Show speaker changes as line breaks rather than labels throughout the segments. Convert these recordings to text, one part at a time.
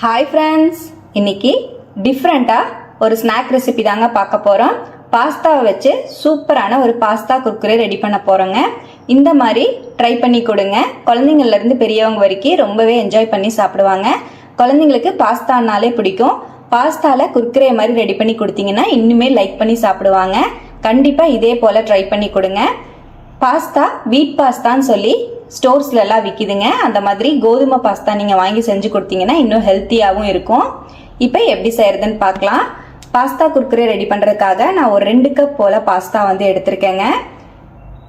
Hi friends இன்னைக்கு டிஃப்ரெண்ட்டாக ஒரு ஸ்நாக் ரெசிபி தாங்க பார்க்க போகிறோம் பாஸ்தாவை வச்சு சூப்பரான ஒரு பாஸ்தா குர்குரே ரெடி பண்ண போகிறோங்க இந்த மாதிரி ட்ரை பண்ணி கொடுங்க. குழந்தைங்கள்லேருந்து பெரியவங்க வரைக்கும் ரொம்பவே என்ஜாய் பண்ணி சாப்பிடுவாங்க. குழந்தைங்களுக்கு பாஸ்தானாலே பிடிக்கும். பாஸ்தாவில் குர்குரே மாதிரி ரெடி பண்ணி கொடுத்தீங்கன்னா இன்னுமே லைக் பண்ணி சாப்பிடுவாங்க. கண்டிப்பாக இதே போல் ட்ரை பண்ணி கொடுங்க. பாஸ்தா வீட் பாஸ்தான்னு சொல்லி ஸ்டோர்ஸ்ல எல்லாம் விற்கிதுங்க அந்த மாதிரி கோதுமை பாஸ்தா நீங்கள் வாங்கி செஞ்சு கொடுத்தீங்கன்னா இன்னும் ஹெல்த்தியாகவும் இருக்கும். இப்போ எப்படி செய்யறதுன்னு பார்க்கலாம். பாஸ்தா குர்குரே ரெடி பண்ணுறதுக்காக நான் ஒரு ரெண்டு கப் போல் பாஸ்தா வந்து எடுத்திருக்கேங்க.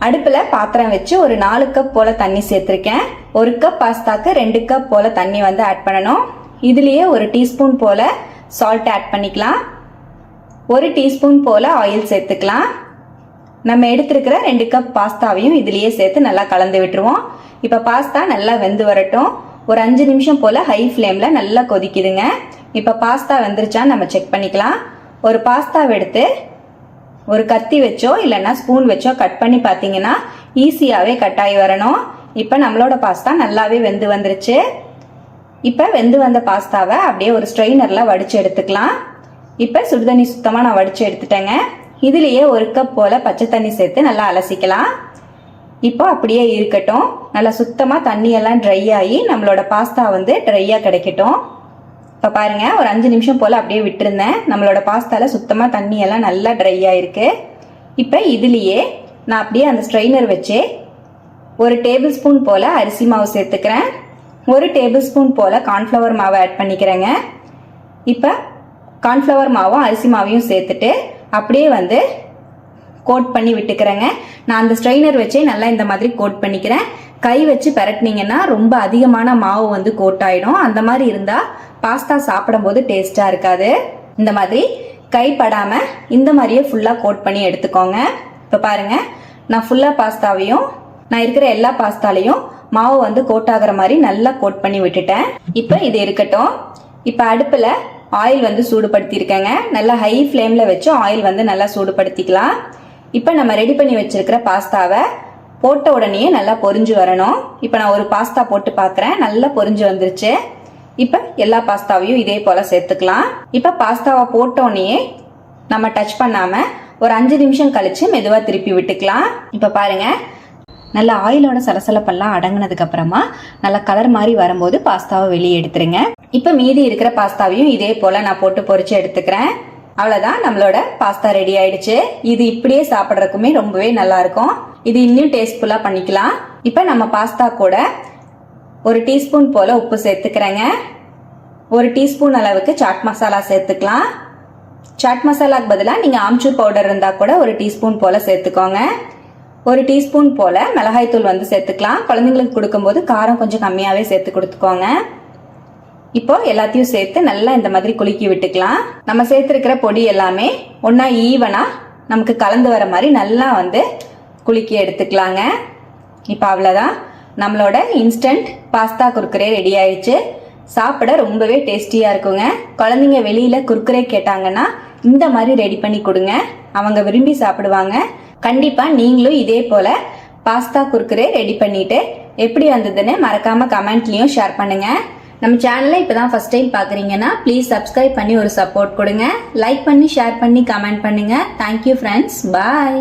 அடுப்பில் பாத்திரம் வச்சு ஒரு நாலு கப் போல் தண்ணி சேர்த்துருக்கேன். ஒரு கப் பாஸ்தாக்கு ரெண்டு கப் போல் தண்ணி வந்து ஆட் பண்ணணும். இதுலேயே ஒரு டீஸ்பூன் போல் சால்ட் ஆட் பண்ணிக்கலாம். ஒரு டீஸ்பூன் போல் ஆயில் சேர்த்துக்கலாம். நம்ம எடுத்திருக்கிற ரெண்டு கப் பாஸ்தாவையும் இதுலேயே சேர்த்து நல்லா கலந்து விட்டுருவோம். இப்போ பாஸ்தா நல்லா வெந்து வரட்டும். ஒரு அஞ்சு நிமிஷம் போல் ஹை ஃப்ளேமில் நல்லா கொதிக்குதுங்க. இப்போ பாஸ்தா வெந்துருச்சான்னு நம்ம செக் பண்ணிக்கலாம். ஒரு பாஸ்தாவை எடுத்து ஒரு கத்தி வச்சோ இல்லைன்னா ஸ்பூன் வச்சோ கட் பண்ணி பார்த்தீங்கன்னா ஈஸியாகவே கட் ஆகி வரணும். இப்போ நம்மளோட பாஸ்தா நல்லாவே வெந்து வந்துருச்சு. இப்போ வெந்து வந்த பாஸ்தாவை அப்படியே ஒரு ஸ்ட்ரெயினரில் வடித்து எடுத்துக்கலாம். இப்போ சுடுதண்ணி சுத்தமாக நான் வடித்து எடுத்துட்டேங்க. இதுலேயே ஒரு கப் போல் பச்சை தண்ணி சேர்த்து நல்லா அலசிக்கலாம். இப்போ அப்படியே இருக்கட்டும். நல்லா சுத்தமாக தண்ணியெல்லாம் ட்ரை ஆகி நம்மளோட பாஸ்தா வந்து ட்ரையாக கிடைக்கட்டும். இப்போ பாருங்க ஒரு அஞ்சு நிமிஷம் போல் அப்படியே விட்டுருந்தேன். நம்மளோட பாஸ்தாவில் சுத்தமாக தண்ணியெல்லாம் நல்லா ட்ரை ஆயிருக்கு. இப்போ இதுலேயே நான் அப்படியே அந்த ஸ்ட்ரெயினர் வச்சு ஒரு டேபிள் ஸ்பூன் போல் அரிசி மாவு சேர்த்துக்கிறேன். ஒரு டேபிள் ஸ்பூன் போல் கார்ன்ஃப்ளவர் மாவை ஆட் பண்ணிக்கிறேங்க. இப்போ கார்ன்ஃப்ளவர் மாவும் அரிசி மாவையும் சேர்த்துட்டு அப்படியே வந்து கோட் பண்ணி விட்டுக்கிறேங்க. நான் அந்த ஸ்ட்ரெயினர் வச்சே நல்லா இந்த மாதிரி கோட் பண்ணிக்கிறேன். கை வச்சு பரட்டினீங்கன்னா ரொம்ப அதிகமான மாவு வந்து கோட் ஆகிடும் அந்த மாதிரி இருந்தால் பாஸ்தா சாப்பிடும்போது டேஸ்ட்டாக இருக்காது. இந்த மாதிரி கை படாமல் இந்த மாதிரியே ஃபுல்லாக கோட் பண்ணி எடுத்துக்கோங்க. இப்போ பாருங்க நான் ஃபுல்லாக பாஸ்தாவையும் நான் இருக்கிற எல்லா பாஸ்தாலையும் மாவு வந்து கோட் ஆகிற மாதிரி நல்லா கோட் பண்ணி விட்டுட்டேன். இப்போ இது இருக்கட்டும். இப்போ அடுப்பில் ஆயில் வந்து சூடுபடுத்தியிருக்கேங்க. நல்லா ஹை ஃப்ளேமில் வச்சு ஆயில் வந்து நல்லா சூடுபடுத்திக்கலாம். இப்போ நம்ம ரெடி பண்ணி வச்சிருக்கிற பாஸ்தாவை போட்ட உடனே நல்லா பொரிஞ்சு வரணும். இப்போ நான் ஒரு பாஸ்தா போட்டு பார்க்குறேன் நல்லா பொரிஞ்சு வந்துருச்சு. இப்போ எல்லா பாஸ்தாவையும் இதே போல் சேர்த்துக்கலாம். இப்போ பாஸ்தாவை போட்டோடனே நம்ம டச் பண்ணாமல் ஒரு அஞ்சு நிமிஷம் கழித்து மெதுவாக திருப்பி விட்டுக்கலாம். இப்போ பாருங்கள் நல்ல ஆயிலோட சலசலப்பெல்லாம் அடங்கினதுக்கு அப்புறமா நல்லா கலர் மாதிரி வரும்போது பாஸ்தாவை வெளியே எடுத்துருங்க. இப்போ மீதி இருக்கிற பாஸ்தாவையும் இதே போல் நான் போட்டு பொறிச்சு எடுத்துக்கிறேன். அவ்வளோதான் நம்மளோட பாஸ்தா ரெடி ஆயிடுச்சு. இது இப்படியே சாப்பிட்றதுக்குமே ரொம்பவே நல்லா இருக்கும். இது இன்னும் டேஸ்ட்ஃபுல்லாக பண்ணிக்கலாம். இப்போ நம்ம பாஸ்தா கூட ஒரு டீஸ்பூன் போல் உப்பு சேர்த்துக்கிறேங்க. ஒரு டீஸ்பூன் அளவுக்கு சாட் மசாலா சேர்த்துக்கலாம். சாட் மசாலாக்கு பதிலாக நீங்கள் ஆம்ச்சூர் பவுடர் இருந்தால் கூட ஒரு டீஸ்பூன் போல் சேர்த்துக்கோங்க. ஒரு டீஸ்பூன் போல் மிளகாய்த்தூள் வந்து சேர்த்துக்கலாம். குழந்தைங்களுக்கு கொடுக்கும்போது காரம் கொஞ்சம் கம்மியாகவே சேர்த்து கொடுத்துக்கோங்க. இப்போ எல்லாத்தையும் சேர்த்து நல்லா இந்த மாதிரி குலுக்கி விட்டுக்கலாம். நம்ம சேர்த்துருக்கிற பொடி எல்லாமே ஒன்றா ஈவனாக நமக்கு கலந்து வர மாதிரி நல்லா வந்து குலுக்கி எடுத்துக்கலாங்க. இப்போ அவ்வளோதான் நம்மளோட இன்ஸ்டன்ட் பாஸ்தா குர்குரே ரெடி ஆயிடுச்சு. சாப்பிட ரொம்பவே டேஸ்டியாக இருக்குங்க. குழந்தைங்க வெளியில் குறுக்குரே கேட்டாங்கன்னா இந்த மாதிரி ரெடி பண்ணி கொடுங்க. அவங்க விரும்பி சாப்பிடுவாங்க. கண்டிப்பாக நீங்களும் இதே போல் பாஸ்தா குர்குரே ரெடி பண்ணிவிட்டு எப்படி வந்ததுன்னு மறக்காமல் கமெண்ட்லேயும் ஷேர் பண்ணுங்கள் நம்ம சேனலை இப்பதான் ஃபர்ஸ்ட் டைம் பார்க்குறீங்கன்னா ப்ளீஸ் சப்ஸ்கிரைப் பண்ணி ஒரு சப்போர்ட் கொடுங்க. லைக் பண்ணி ஷேர் பண்ணி கமெண்ட் பண்ணுங்கள் தேங்க்யூ ஃப்ரெண்ட்ஸ் பாய்